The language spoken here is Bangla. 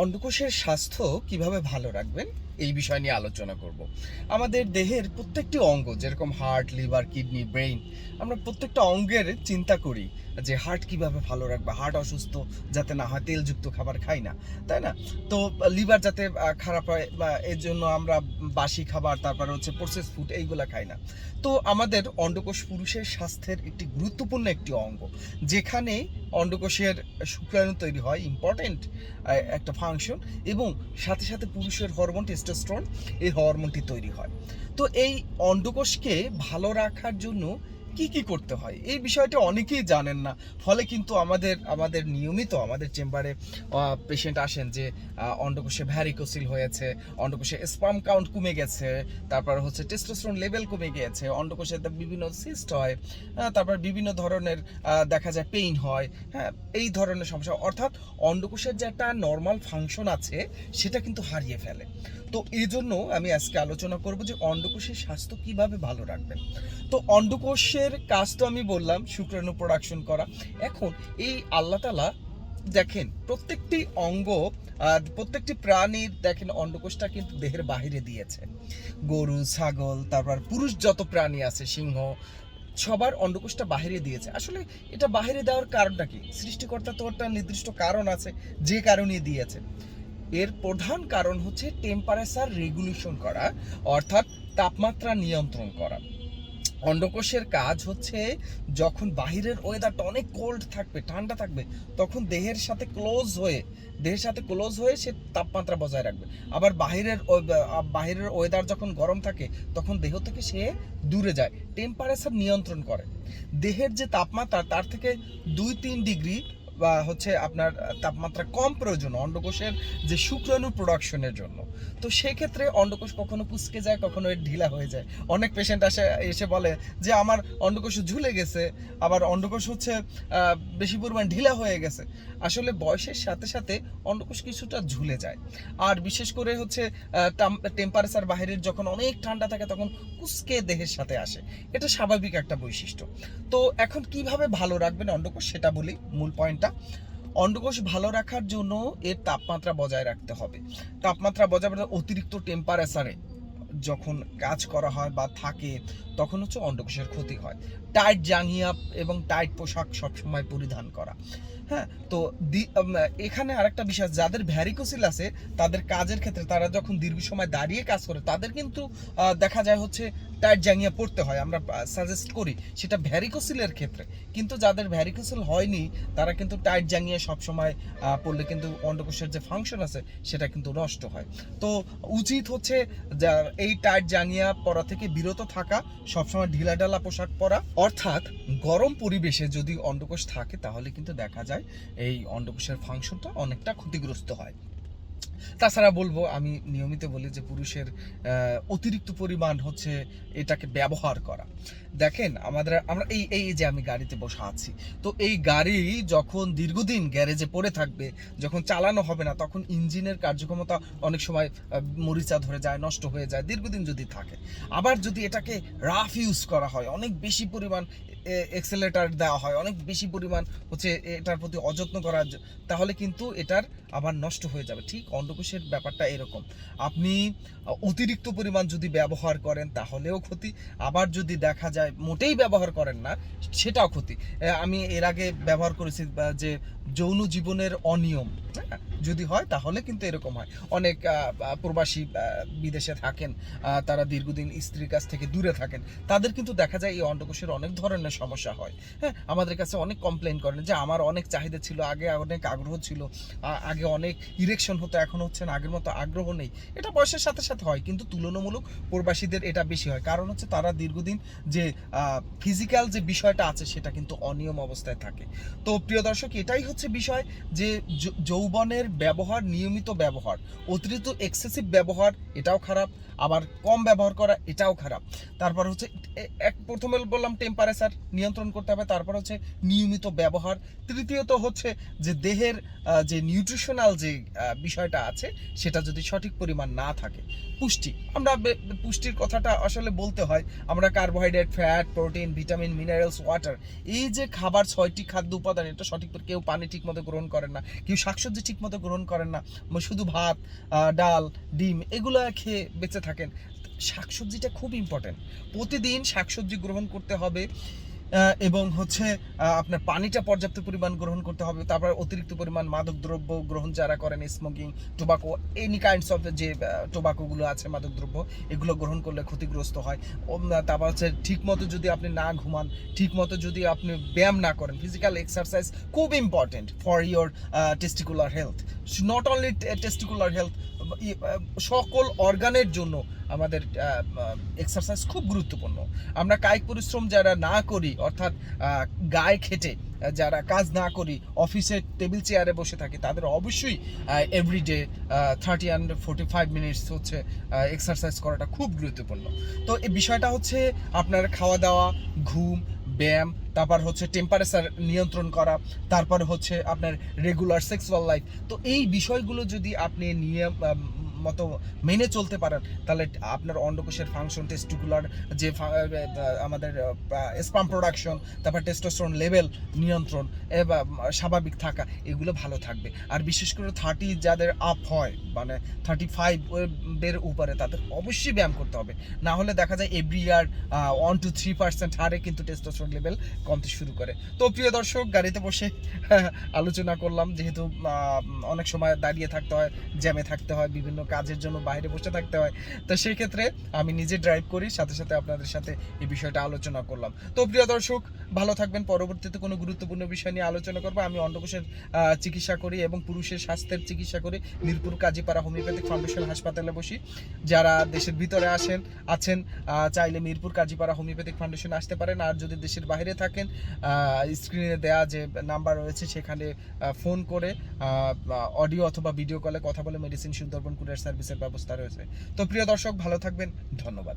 অন্ডকোষের স্বাস্থ্য কীভাবে ভালো রাখবেন? এই বিষয় নিয়ে আলোচনা করব। আমাদের দেহের প্রত্যেকটি অঙ্গ, যেরকম হার্ট লিভার কিডনি ব্রেইন আমরা প্রত্যেকটা অঙ্গের চিন্তা করি যে হার্ট কীভাবে ভালো রাখবে? হার্ট অসুস্থ যাতে না হয়, তেলযুক্ত খাবার খাই না, তাই না? তো লিভার যাতে খারাপ হয় বা এর জন্য আমরা বাসি খাবার, তারপর হচ্ছে প্রসেস ফুড এইগুলা খাই না। তো আমাদের অন্ডকোষ পুরুষের স্বাস্থ্যের একটি গুরুত্বপূর্ণ একটি অঙ্গ, যেখানে অন্ডকোষের শুক্রাণু তৈরি হয় ইম্পর্টেন্ট একটা ফাংশন এবং সাথে সাথে পুরুষের হরমোন টেস্টোস্টেরন এই হরমোনটি তৈরি হয়। তো এই অন্ডকোষকে ভালো রাখার জন্য কি কি করতে হয়? এই বিষয়টা অনেকেই জানেন না। ফলে কিন্তু আমাদের আমাদের নিয়মিত আমাদের চেম্বারে পেশেন্ট আসেন যে অন্ডকোষে ভ্যারিকোসিল হয়েছে অন্ডকোষে স্পাম কাউন্ট কমে গেছে তারপর হচ্ছে টেস্টোস্টেরন লেভেল কমে গিয়েছে অন্ডকোষে বিভিন্ন সিস্ট হয় হ্যাঁ, তারপর বিভিন্ন ধরনের দেখা যায় পেইন হয় হ্যাঁ এই ধরনের সমস্যা। অর্থাৎ অন্ডকোষের যে একটা নর্মাল ফাংশন আছে সেটা কিন্তু হারিয়ে ফেলে। তো এই জন্য আমি আজকে আলোচনা করব যে অন্ডকোষের স্বাস্থ্য কীভাবে ভালো রাখবেন। তো অন্ডকোষের কাজ তো আমি বললাম, শুক্রাণু প্রোডাকশন করা। এখন এই আল্লাহ তালা দেখেন, প্রত্যেকটি অঙ্গ প্রত্যেকটি প্রাণীর দেখেন অন্ডকোষটা কিন্তু দেহের বাহিরে দিয়েছে। গরু, ছাগল, তারপর পুরুষ যত প্রাণী আছে, সিংহ, সবার অন্ডকোষটা বাহিরে দিয়েছে। আসলে এটা বাহিরে দেওয়ার কারণটা কি? সৃষ্টিকর্তা তো একটা নির্দিষ্ট কারণ আছে, যে কারণে দিয়েছে। এর প্রধান কারণ হচ্ছে টেম্পারেচার রেগুলেশন করা, অর্থাৎ তাপমাত্রা নিয়ন্ত্রণ করা। অন্ডকোষের কাজ হচ্ছে যখন বাহিরের ওয়েদারটা অনেক কোল্ড থাকবে, ঠান্ডা থাকবে, তখন দেহের সাথে ক্লোজ হয়ে, দেহের সাথে ক্লোজ হয়ে সে তাপমাত্রা বজায় রাখবে। আবার বাহিরের বাহিরের ওয়েদার যখন গরম থাকে, তখন দেহ থেকে সে দূরে যায় টেম্পারেচার নিয়ন্ত্রণ করে। দেহের যে তাপমাত্রা, তার থেকে দুই তিন ডিগ্রি বা হচ্ছে আপনার তাপমাত্রা কম প্রয়োজন অন্ডকোষের যে শুক্রাণু প্রোডাকশনের জন্য। তো সেক্ষেত্রে অন্ডকোষ কখনো পুচকে যায়, কখনো ঢিলা হয়ে যায়। অনেক পেশেন্ট আসে, এসে বলে যে, আমার অন্ডকোষ ঝুলে গেছে, আবার অন্ডকোষ হচ্ছে বেশি পরিমাণ ঢিলা হয়ে গেছে। আসলে বয়সের সাথে সাথে অন্ডকোষ কিছুটা ঝুলে যায়। আর বিশেষ করে হচ্ছে টেম্পারেচার বাইরের যখন অনেক ঠান্ডা থাকে, তখন কুচকে দেহের সাথে আসে। এটা স্বাভাবিক একটা বৈশিষ্ট্য। তো এখন কীভাবে ভালো রাখবেন অন্ডকোষ, সেটা বলি মূল পয়েন্টটা অন্ডকোষ ভালো রাখার জন্য এর তাপমাত্রা বজায় রাখতে হবে। তাপমাত্রা বজায় রাখতে অতিরিক্ত টেম্পারেচারে যখন কাজ করা হয় বা থাকে, তখন হচ্ছে অন্ডকোষের ক্ষতি হয়। টাইট জাঙ্গিয়া এবং টাইট পোশাক সবসময় পরিধান করা। হ্যাঁ তো এখানে আরেকটা বিষয়, যাদের ভ্যারিকোসিল আছে, তাদের কাজের ক্ষেত্রে তারা যখন দীর্ঘ সময় দাঁড়িয়ে কাজ করে, তাদের কিন্তু দেখা যায় হচ্ছে টাইট জাঙ্গিয়া পড়তে হয়। আমরা সাজেস্ট করি সেটা ভ্যারিকোসিলের ক্ষেত্রে। কিন্তু যাদের ভ্যারিকোসিল হয়নি, তারা কিন্তু টাইট জাঙ্গিয়ে সবসময় পড়লে কিন্তু অন্ডকোষের যে ফাংশন আছে, সেটা কিন্তু নষ্ট হয়। তো উচিত হচ্ছে এই টাইট জাঙ্গিয়া পরা থেকে বিরত থাকা, সবসময় ঢিলাঢালা পোশাক পরা। অর্থাৎ গরম পরিবেশে যদি অন্ডকোষ থাকে, তাহলে কিন্তু দেখা যায় এই অন্ডকোষের ফাংশনটা অনেকটা ক্ষতিগ্রস্ত হয়। তাছাড়া বলব, আমি নিয়মিত বলি যে পুরুষের অতিরিক্ত পরিমাণ হচ্ছে এটাকে ব্যবহার করা। দেখেন, আমাদের, আমরা এই এই যে আমি গাড়িতে বসে আছি, তো এই গাড়ি যখন দীর্ঘদিন গ্যারেজে পড়ে থাকবে, যখন চালানো হবে না, তখন ইঞ্জিনের কার্যক্ষমতা অনেক সময় মরিচা ধরে যায়, নষ্ট হয়ে যায়, দীর্ঘদিন যদি থাকে। আবার যদি এটাকে রাফ ইউজ করা হয়, অনেক বেশি পরিমাণ এক্সেলেটার দেওয়া হয়, অনেক বেশি পরিমাণ হচ্ছে এটার প্রতি অযত্ন করা তাহলে কিন্তু এটার আবার নষ্ট হয়ে যাবে। ঠিক অন্ডকোষের ব্যাপারটা এরকম। আপনি অতিরিক্ত পরিমাণ যদি ব্যবহার করেন তাহলেও ক্ষতি। আবার যদি দেখা যায় মোটেই ব্যবহার করেন না সেটাও ক্ষতি। আমি এর আগে ব্যবহার করেছি যে যৌন জীবনের অনিয়ম হ্যাঁ, যদি হয়, তাহলে কিন্তু এরকম হয়। অনেক প্রবাসী বিদেশে থাকেন তারা দীর্ঘদিন স্ত্রীর কাছ থেকে দূরে থাকেন, তাদের কিন্তু দেখা যায় এই অন্ডকোষের অনেক ধরনের সমস্যা হয়। হ্যাঁ আমাদের কাছে অনেক কমপ্লেন করেন যে, আমার অনেক চাহিদা ছিল, আগে অনেক আগ্রহ ছিল আগে অনেক ইরেকশন হতো, এখন হচ্ছে না, আগের মতো আগ্রহ নেই। এটা বয়সের সাথে সাথে হয়, কিন্তু তুলনামূলক প্রবাসীদের এটা বেশি হয়। কারণ হচ্ছে তারা দীর্ঘদিন যে ফিজিক্যাল যে বিষয়টা আছে, সেটা কিন্তু অনিয়ম অবস্থায় থাকে। তো প্রিয় দর্শক, এটাই হচ্ছে বিষয় যে, যৌ- যৌবনের ব্যবহার, নিয়মিত ব্যবহার। অতিরিক্ত এক্সেসিভ ব্যবহার, এটাও খারাপ। আবার কম ব্যবহার করা, এটাও খারাপ। তারপর হচ্ছে এক, প্রথমে বললাম টেম্পারেচার নিয়ন্ত্রণ করতে হবে। তারপর হচ্ছে নিয়মিত ব্যবহার। তৃতীয়ত হচ্ছে যে দেহের যে নিউট্রিশনাল যে বিষয়টা আছে, সেটা যদি সঠিক পরিমাণ না থাকে পুষ্টি। আমরা পুষ্টির কথাটা আসলে বলতে হয়, আমরা carbohydrate fat protein vitamin minerals water এই যে খাবার ছয়টি খাদ্য উপাদান, এটা সঠিক কেউ পানি ঠিক মতো গ্রহণ করেন না, কেউ শাকসবজি ঠিক মতো গ্রহণ করেন না শুধু ভাত ডাল, ডিম, এগুলো খেয়ে বেঁচে থাকেন। শাকসবজিটা খুব ইম্পর্টেন্ট প্রতিদিন শাকসবজি গ্রহণ করতে হবে এবং হচ্ছে আপনার পানিটা পর্যাপ্ত পরিমাণ গ্রহণ করতে হবে, তারপর অতিরিক্ত পরিমাণ মাদক দ্রব্য গ্রহণ যারা করেন smoking tobacco any kinds of যে টোবাকোগুলো আছে মাদক দ্রব্য এগুলো গ্রহণ করলে ক্ষতিগ্রস্ত হয়। তারপর হচ্ছে ঠিক মতো যদি আপনি না ঘুমান ঠিক মতো যদি আপনি ব্যায়াম না করেন ফিজিক্যাল এক্সারসাইজ খুব important for your testicular health not only testicular health সকল অর্গানের জন্য আমাদের এক্সারসাইজ খুব গুরুত্বপূর্ণ। আমরা কায়িক পরিশ্রম যারা না করি, অর্থাৎ গায়ে খেটে যারা কাজ না করি অফিসে টেবিল চেয়ারে বসে থাকি, তাদের অবশ্যই everyday thirty and forty five minutes হচ্ছে এক্সারসাইজ করাটা খুব গুরুত্বপূর্ণ। তো এই বিষয়টা হচ্ছে আপনার খাওয়া দাওয়া ঘুম ব্যায়াম, তারপর হচ্ছে টেম্পারেচার নিয়ন্ত্রণ করা, তারপর হচ্ছে আপনার রেগুলার সেক্সুয়াল লাইফ তো এই বিষয়গুলো যদি আপনি নিয়ে মতো মেনে চলতে পারেন, তাহলে আপনার অন্ডকোষের ফাংশন টেস্টিকুলার যে আমাদের স্পাম প্রোডাকশন তারপর টেস্টোস্টেরন লেভেল নিয়ন্ত্রণ স্বাভাবিক থাকা, এগুলো ভালো থাকবে। আর বিশেষ করে থার্টি যাদের আপ হয় মানে থার্টি ফাইভ এর উপরে, তাদের অবশ্যই ব্যায়াম করতে হবে। না হলে দেখা যায় every year one two three percent হারে কিন্তু টেস্টোস্টেরন লেভেল কমতে শুরু করে। তো প্রিয় দর্শক, গাড়িতে বসে আলোচনা করলাম, যেহেতু অনেক সময় দাঁড়িয়ে থাকতে হয় জ্যামে থাকতে হয়, বিভিন্ন কাজের জন্য বাইরে বসে থাকতে হয়। তো সেই ক্ষেত্রে আমি নিজে ড্রাইভ করি, সাথে সাথে আপনাদের সাথে এই বিষয়টা আলোচনা করলাম। তো প্রিয় দর্শক ভালো থাকবেন। পরবর্তীতে কোনো গুরুত্বপূর্ণ বিষয় নিয়ে আলোচনা করব। আমি অন্ডকোষের চিকিৎসা করি এবং পুরুষের স্বাস্থ্যের চিকিৎসা করি। মিরপুর কাজীপাড়া হোমিওপ্যাথিক ফাউন্ডেশন হাসপাতালে বসি। যারা দেশের ভিতরে আসেন, আছেন চাইলে মিরপুর কাজীপাড়া হোমিওপ্যাথিক ফাউন্ডেশন আসতে পারেন। আর যদি দেশের বাইরে থাকেন স্ক্রিনে দেয়া যে নাম্বার রয়েছে, সেখানে ফোন করে অডিও অথবা ভিডিও কলে কথা বলে মেডিসিন সুন্দরবন কুরিয়ার সার্ভিসের ব্যবস্থা রয়েছে। তো প্রিয় দর্শক, ভালো থাকবেন। ধন্যবাদ।